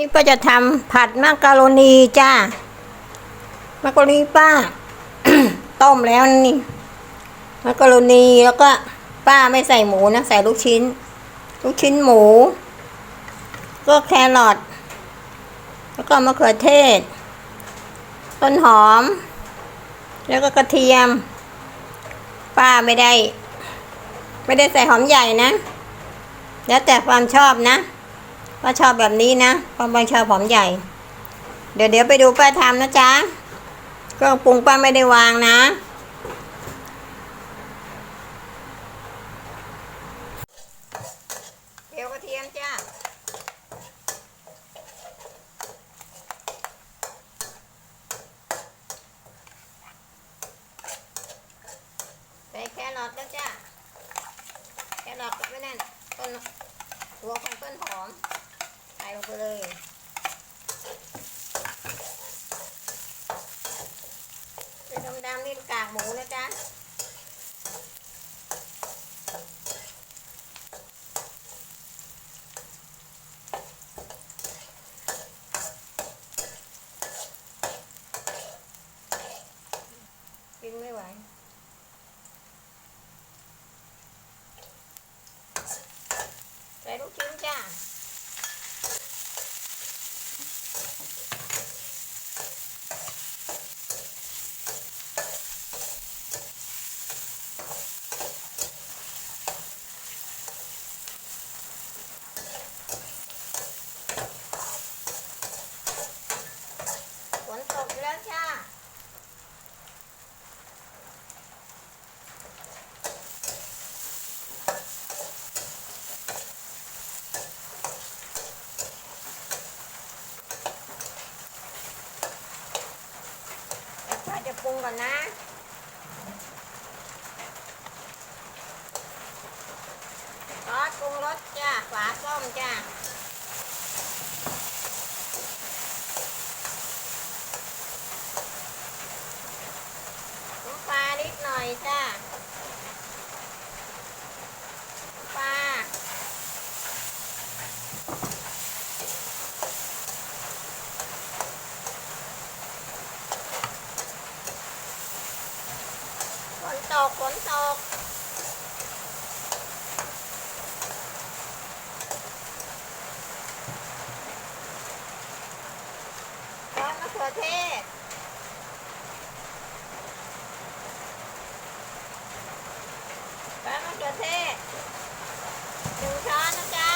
นี่ป้าจะทำผัดมักกะโรนีจ้า มักกะโรนีป้า ต้มแล้วนี่ มักกะโรนีแล้วก็ป้าไม่ใส่หมูนะ ใส่ลูกชิ้น ลูกชิ้นหมู ก็แครอทแล้วก็มะเขือเทศ ต้นหอม แล้วก็กระเทียม ป้าไม่ได้ ไม่ได้ใส่หอมใหญ่นะ แล้วแต่ความชอบนะ ป้าชอบแบบนี้นะป้าไม่ชอบหอมใหญ่ เดี๋ยวเดี๋ยวไปดูป้าทำนะจ๊ะเครื่องปรุงป้าไม่ได้วางนะ เดี๋ยวกระเทียมจ้าใส่แครอทแล้วจ้าแครอทกับไม่นั่นต้น ตัวของต้นหอมใส่ลง ไปเลย เป็นดำๆนี่กากหมูนะจ๊ะกินไม่ไหว ใส่ลูกชิ้นจ้า ฝนตกแล้วจ้า เดี๋ยวข้าจะ ปรุงก่อนนะ ซอสปรุงรสจ้าฝาส้มจ้าน้ำปลานิดหน่อยจ้าปลาฝนตก ฝนตกซอสมะเขือเทศแป้งมะเขือเทศหนึ่งช้อนนะจ๊ะ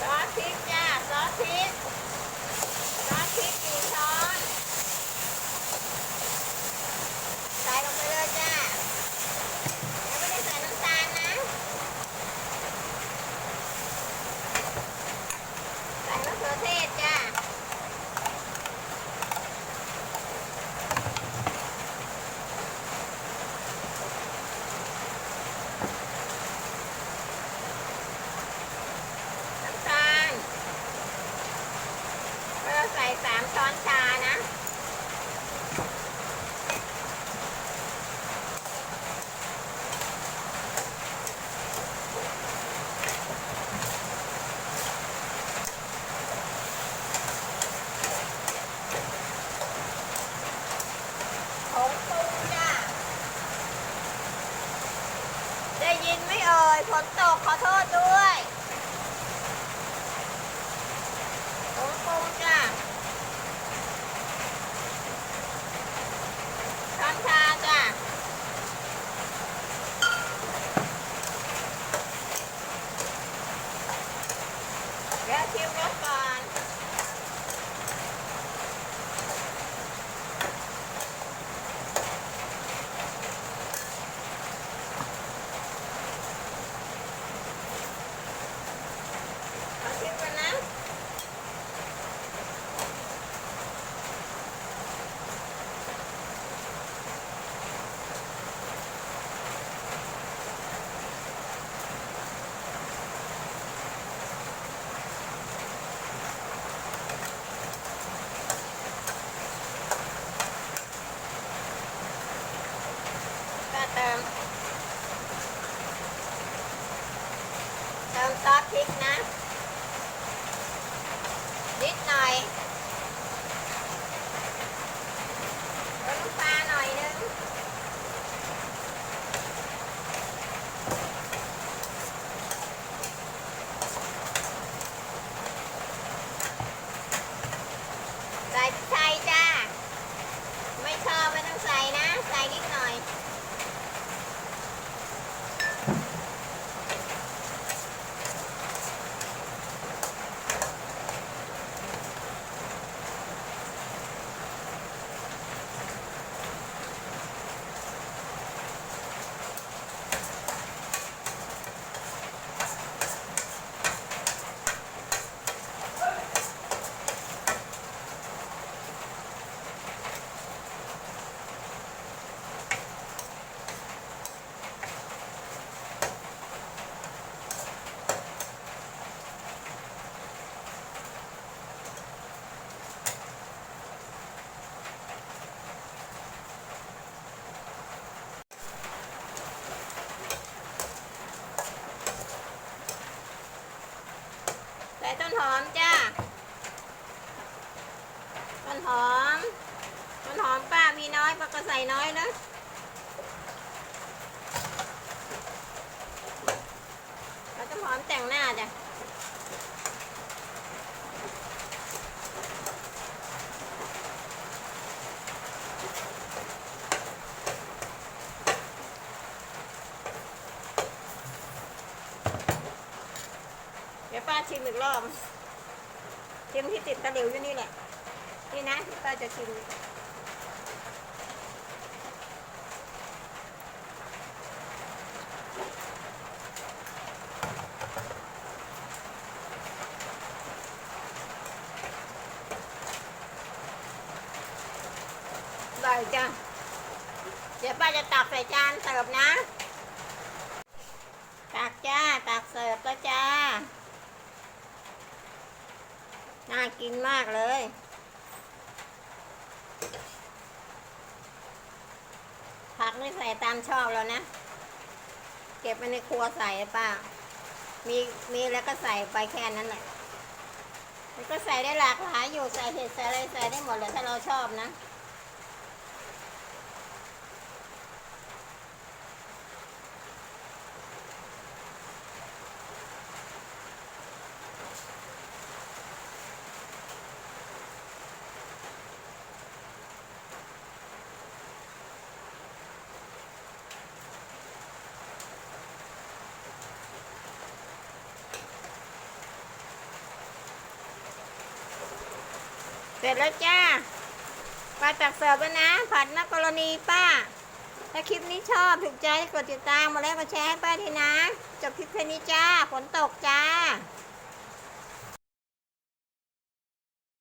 ซอส พริกจ้าซอสพริกซอสพริกหนึ่งช้อน ใส่ลงไปเลยจ้า ยังไม่ได้ใส่น้ำตาลนะ ใส่มะเขือเทศจ้า น้ำตาลเราใส่สามช้อนชานะ ผงปรุงจ้า ได้ยินไหม่เอ่ยฝ นตกขอโทษด้วย หอมจ้า ต้นหอม ต้นหอมป้ามีน้อยป้าก็ใส่น้อยนะแล้วต้นหอมแต่งหน้าจ้ะ ป้าชิมอีกรอบชิมที่ติดตะหลิวอยู่นี่แหละ นี่นะป้าจะชิมได้จ้ะเดี๋ยวป้าจะตักใส่จานเสิร์ฟนะ ตักจ้า ตักเสิร์ฟแล้วจ้า น่ากินมากเลย ผักนี่ใส่ตามชอบแล้วนะ เก็บไว้ในครัวใส่ป้า มีมีแล้วก็ใส่ไปแค่นั้นแหละมันก็ใส่ได้หลากหลายอยู่ใส่เห็ดใส่อะไรใส่ได้หมดเลยถ้าเราชอบนะ เสร็จแล้วจ้าปลาตักเสิร์ฟแล้วนะ ผัดนักกรณีป้า ถ้าคลิปนี้ชอบถูกใจกดติดตามมาแล้วก็แชร์ให้ป้าทีนะ จบคลิปแค่นี้จ้า ฝนตกจ้า